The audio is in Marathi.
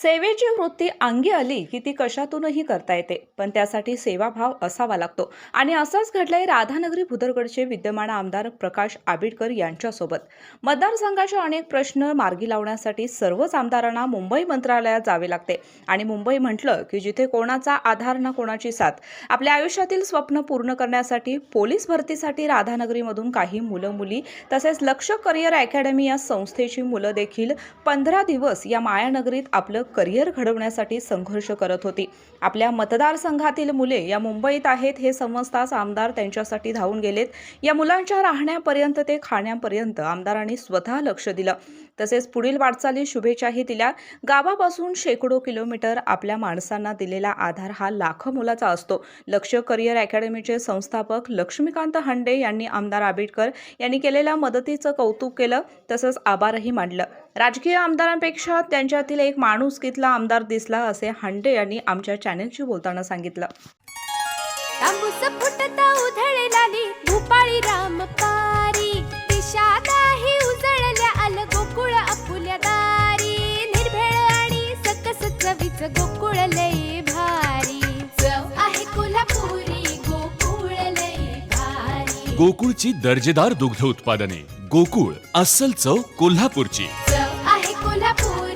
सेवेची वृत्ती अंगी आली की ती कशातूनही करता येते पण त्यासाठी सेवाभाव असावा लागतो. आणि असंच घडलंय राधानगरी भुदरगडचे विद्यमान आमदार प्रकाश आबिडकर यांच्यासोबत. मतदारसंघाचे अनेक प्रश्न मार्गी लावण्यासाठी सर्वच आमदारांना मुंबई मंत्रालयात जावे लागते. आणि मुंबई म्हटलं की जिथे कोणाचा आधार ना कोणाची साथ. आपल्या आयुष्यातील स्वप्न पूर्ण करण्यासाठी पोलीस भरतीसाठी राधानगरीमधून काही मुलं मुली तसेच लक्ष करिअर अकॅडमी या संस्थेची मुलं देखील पंधरा दिवस या मायानगरीत आपलं करिअर घडवण्यासाठी संघर्ष करत होती. आपल्या मतदारसंघातील मुले या मुंबईत आहेत हे समजताच आमदार त्यांच्यासाठी धावून गेलेत. या मुलांच्या राहण्यापर्यंत ते खाण्यापर्यंत आमदारांनी स्वतः लक्ष दिलं. तसेच पुढील वाटचाली शुभेच्छाही दिल्या. गावापासून शेकडो किलोमीटर आपल्या माणसांना दिलेला आधार हा लाखो मुलाचा असतो. लक्ष करिअर अकॅडमीचे संस्थापक लक्ष्मीकांत हंडे यांनी आमदार आबिडकर यांनी केलेल्या मदतीचं कौतुक केलं. तसंच आभारही मांडलं राजकीय आमदारांपेक्षा त्यांच्यातील एक माणुसकीतला आमदार दिसला असे हंडे यांनी आमच्या चॅनेलशी बोलताना सांगितलं. गोकुळची दर्जेदार दुग्ध उत्पादने. गोकुळ अस्सल चव कोल्हापूरची. I'm not pull